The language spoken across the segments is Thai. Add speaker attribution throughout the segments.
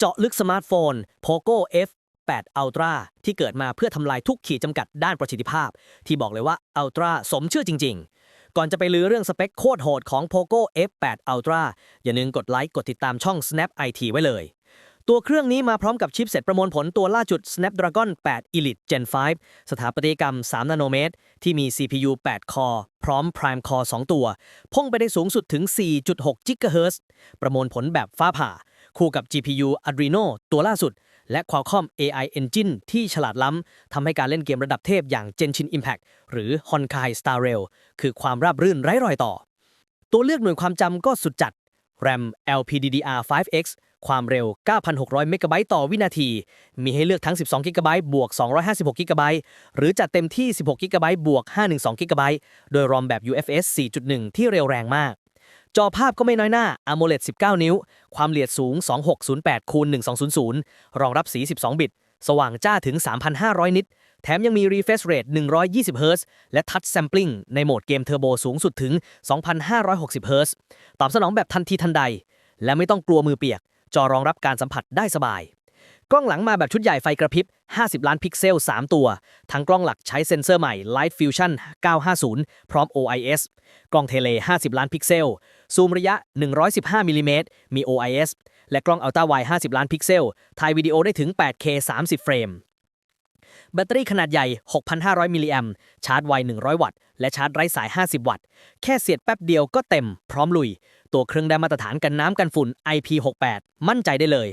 Speaker 1: เจาะลึกสมาร์ทโฟน Poco F8 Ultra ที่เกิดมาเพื่อทำลายทุกขีดจำกัดด้านประสิทธิภาพ ที่บอกเลยว่า Ultra สมชื่อจริง ๆ ก่อนจะไปลือเรื่องสเปคโคตรโหดของ Poco F8 Ultra อย่าลืมกดไลค์กดติดตามช่อง Snap IT ไว้เลย ตัวเครื่องนี้มาพร้อมกับชิปเซ็ตประมวลผลตัวล่าจุด Snapdragon 8 Elite Gen 5 สถาปัตยกรรม 3 นาโนเมตร ที่มี CPU 8 คอร์พร้อม Prime Core 2 ตัว พุ่งไปได้สูงสุดถึง 4.6 GHz ประมวลผลแบบฟ้าผ่า คู่กับ GPU Adreno ตัวล่าสุด และ Qualcomm AI Engine ที่ฉลาดล้ำ ทำให้การเล่นเกมระดับเทพอย่าง Genshin Impact หรือ Honkai Star Rail คือความราบรื่นไร้รอยต่อ ตัวเลือกหน่วยความจำก็สุดจัด RAM LPDDR5X ความเร็ว 9,600 เมกะไบต์ต่อวินาที มีให้เลือกทั้ง 12 กิกะไบต์บวก 256 กิกะไบต์หรือจัดเต็มที่ 16 กิกะไบต์บวก 512 กิกะไบต์โดยรอมแบบ UFS 4.1 ที่เร็วแรงมาก จอภาพก็ไม่น้อยหน้า AMOLED 19 นิ้ว ความละเอียดสูง 2608คูณ1200 รองรับสี 12 บิต สว่างจ้าถึง 3,500 นิต แถมยังมี refresh rate 120 Hz และ touch sampling ในโหมดเกมเทอร์โบสูงสุดถึง 2,560 Hz ตอบสนองแบบทันทีทันใด และไม่ต้องกลัวมือเปียก จอรองรับการสัมผัสได้สบาย กล้องหลังมาแบบชุดใหญ่ไฟกระพริบ 50 ล้านพิกเซล 3 ตัว ทั้งกล้องหลักใช้เซ็นเซอร์ใหม่ Light Fusion 950 พร้อม OIS กล้องเทเล 50 ล้านพิกเซล ซูมระยะ 115มิลลิเมตรมี OIS และกล้องอัลตร้าไวด์50 ล้านพิกเซล ถ่ายวิดีโอได้ถึง 8K 30 เฟรม แบตเตอรี่ขนาดใหญ่ 6,500 มิลลิแอมชาร์จไว 100 วัตต์ และชาร์จไร้สาย 50 วัตต์ แค่เสียบแป๊บเดียวก็เต็ม พร้อมลุย ตัวเครื่องได้มาตรฐานกันน้ำกันฝุ่น IP68 มั่นใจได้เลย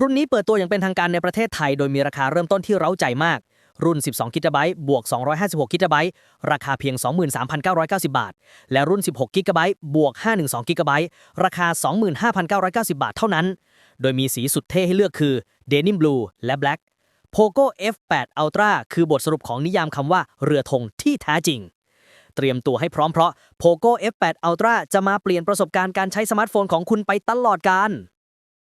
Speaker 1: รุ่นนี้เปิดตัวอย่างเป็นทางการในประเทศไทย โดยมีราคาเริ่มต้นที่เร้าใจมาก รุ่น 12 กิกะไบต์บวก 256 กิกะไบต์ราคาเพียง 23,990 บาท และรุ่น 16 กิกะไบต์บวก 512 กิกะไบต์ราคา 25,990 บาทเท่านั้น โดยมีสีสุดเท่ให้เลือกคือ Denim Blue และ Black Poco F8 Ultra คือบทสรุปของนิยามคำว่าเรือธงที่แท้จริงเตรียมตัวให้พร้อมเพราะ Poco F8 Ultra จะมาเปลี่ยนประสบการณ์การใช้สมาร์ทโฟนของคุณไปตลอดกาล